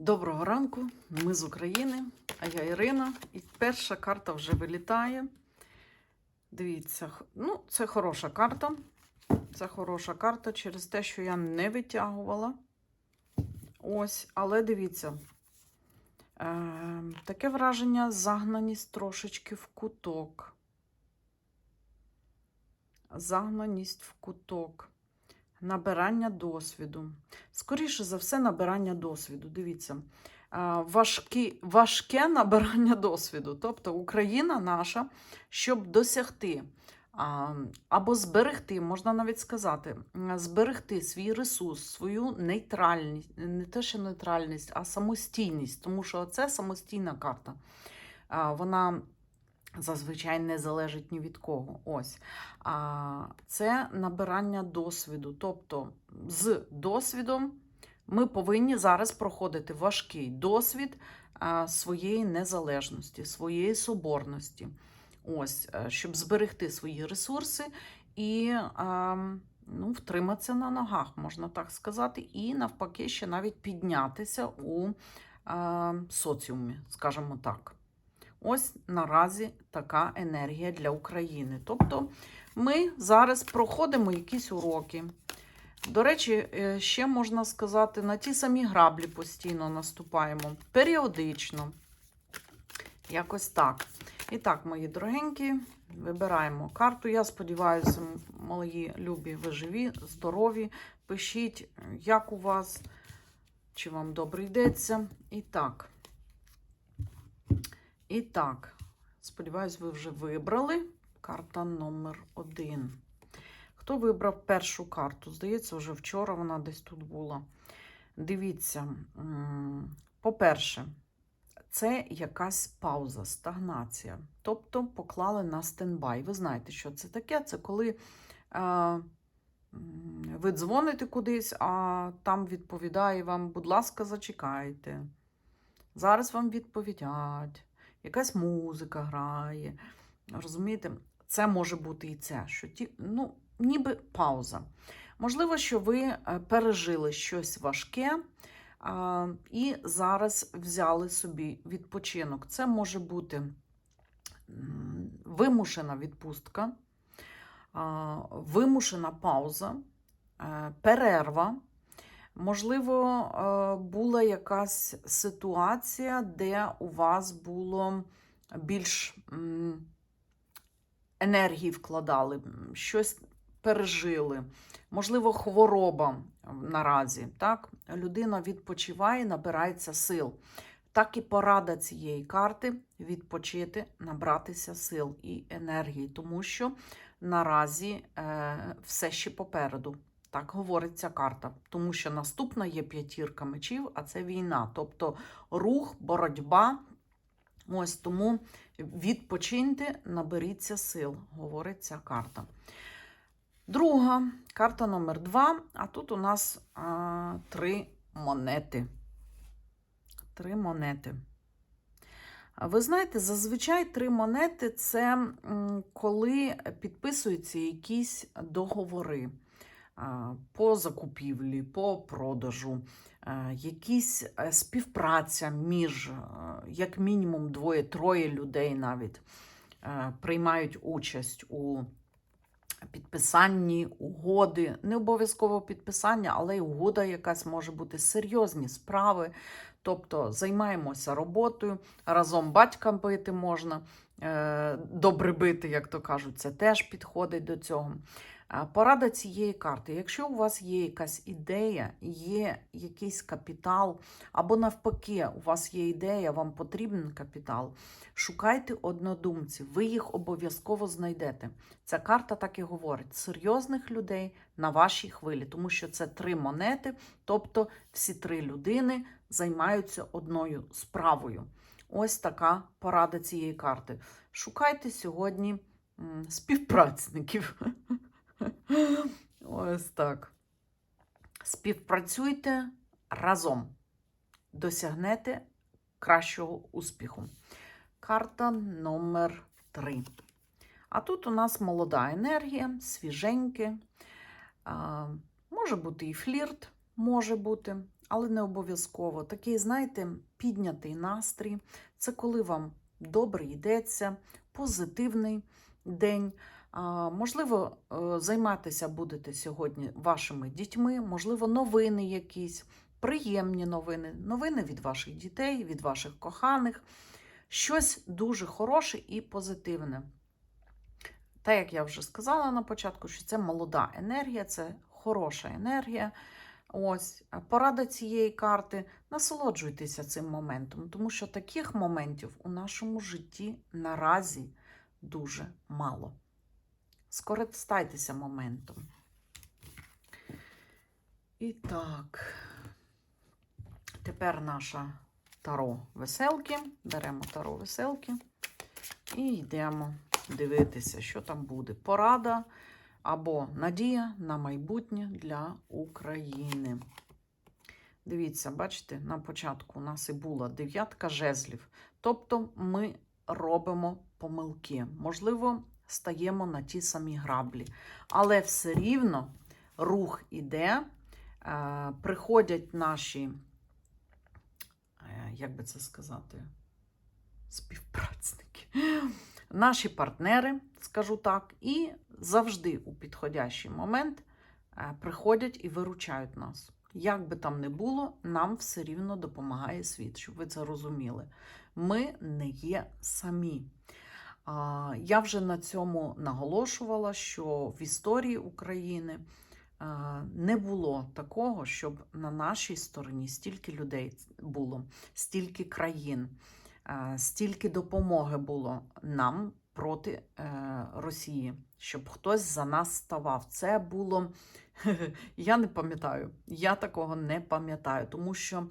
Доброго ранку, ми з України, а я Ірина. І перша карта вже вилітає. Дивіться, ну, це хороша карта. Це хороша карта через те, що я не витягувала. Ось, але дивіться. Е, таке враження загнаність трошечки в куток. Загнаність в куток. Набирання досвіду. Скоріше за все, набирання досвіду. Дивіться, важкі, важке набирання досвіду. Тобто Україна наша, щоб досягти або зберегти, можна навіть сказати, зберегти свій ресурс, свою нейтральність, не те, що нейтральність, а самостійність, тому що це самостійна карта. Вона зазвичай не залежить ні від кого. Ось. А, Це набирання досвіду. Тобто, з досвідом ми повинні зараз проходити важкий досвід своєї незалежності, своєї соборності. Ось, е, щоб зберегти свої ресурси і ну, втриматися на ногах, можна так сказати, і навпаки, ще навіть піднятися у соціумі, скажімо так. Ось наразі така енергія для України. Тобто ми зараз проходимо якісь уроки. До речі, е, ще можна сказати, на ті самі граблі постійно наступаємо, періодично. Якось так. І так, мої дорогенькі, вибираємо карту. Я сподіваюся, мої любі, ви живі, здорові. Пишіть, як у вас, чи вам добре йдеться. І так. І так, сподіваюсь, ви вже вибрали. Карта номер один. Хто вибрав першу карту? Здається, вже вчора вона десь тут була. Дивіться, по-перше, це якась пауза, стагнація. Тобто поклали на стендбай. Ви знаєте, що це таке? Це коли е, ви дзвоните кудись, а там відповідає вам, будь ласка, зачекайте. Зараз вам відповідять, якась музика грає. Розумієте, це може бути і це, що ті, ну, ніби пауза. Можливо, що ви е, пережили щось важке а, і зараз взяли собі відпочинок. Це може бути вимушена відпустка, а, вимушена пауза, е, перерва. Можливо, е, була якась ситуація, де у вас було більш енергії вкладали, щось пережили. Можливо, хвороба наразі. Так? Людина відпочиває, набирається сил. Так і порада цієї карти відпочити, набратися сил і енергії, тому що наразі е, все ще попереду. Так говорить ця карта, тому що наступна є п'ятірка мечів, а це війна, тобто рух, боротьба. Ось тому відпочиньте, наберіться сил, говорить ця карта. Друга карта номер два. А тут у нас а, три монети. Три монети. Ви знаєте, зазвичай три монети це коли підписуються якісь договори по закупівлі, по продажу, якісь е, співпраця між, е, як мінімум, двоє-троє людей навіть е, приймають участь у підписанні угоди. Не обов'язково підписання, але й угода якась може бути серйозні справи. Тобто займаємося роботою, разом батька бити можна, е, добре бити, як то кажуть, це теж підходить до цього. Порада цієї карти. Якщо у вас є якась ідея, є якийсь капітал, або навпаки, у вас є ідея, вам потрібен капітал, шукайте однодумців, ви їх обов'язково знайдете. Ця карта так і говорить: серйозних людей на вашій хвилі, тому що це три монети, тобто всі три людини займаються одною справою. Ось така порада цієї карти. Шукайте сьогодні співпрацників. Ось так. Співпрацюйте разом. Досягнете кращого успіху. Карта номер 3. А тут у нас молода енергія, свіженьке. Може бути і флірт, може бути, але не обов'язково. Такий, знаєте, піднятий настрій. Це коли вам добре йдеться, позитивний день. Можливо, е, займатися будете сьогодні вашими дітьми, можливо, новини якісь, приємні новини, новини від ваших дітей, від ваших коханих. Щось дуже хороше і позитивне. Та, як я вже сказала на початку, що це молода енергія, це хороша енергія. Ось порада цієї карти. Насолоджуйтеся цим моментом, тому що таких моментів у нашому житті наразі дуже мало. Скористайтеся моментом. І так, тепер наша таро веселки. Беремо таро веселки і йдемо дивитися, що там буде. Порада або надія на майбутнє для України. Дивіться, бачите, на початку у нас і була дев'ятка жезлів. Тобто ми робимо помилки. Можливо, стаємо на ті самі граблі. Але все рівно рух іде, е, приходять наші, е, як би це сказати, співпрацники, наші партнери, скажу так, і завжди у підходящий момент е, приходять і виручають нас. Як би там не було, нам все рівно допомагає світ, щоб ви це розуміли. Ми не є самі. Я вже на цьому наголошувала, що в історії України не було такого, щоб на нашій стороні стільки людей було, стільки країн, стільки допомоги було нам проти е, Росії, щоб хтось за нас ставав. Це було, я не пам'ятаю, я такого не пам'ятаю, тому що.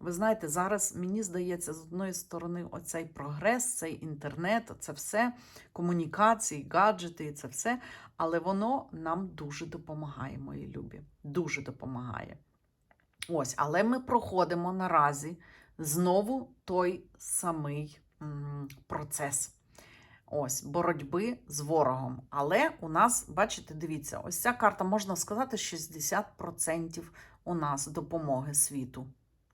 Ви знаєте, зараз мені здається, з одної сторони, оцей прогрес, цей інтернет, це все комунікації, гаджети, це все, але воно нам дуже допомагає, мої любі. Дуже допомагає. Ось, але ми проходимо наразі знову той самий процес. Ось, боротьби з ворогом. Але у нас, бачите, дивіться, ось ця карта, можна сказати, 60% у нас допомоги світу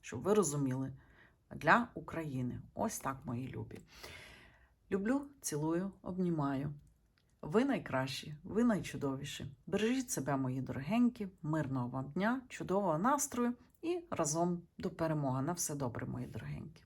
щоб ви розуміли, для України. Ось так, мої любі. Люблю, цілую, обнімаю. Ви найкращі, ви найчудовіші. Бережіть себе, мої дорогенькі, мирного вам дня, чудового настрою і разом до перемоги. На все добре, мої дорогенькі.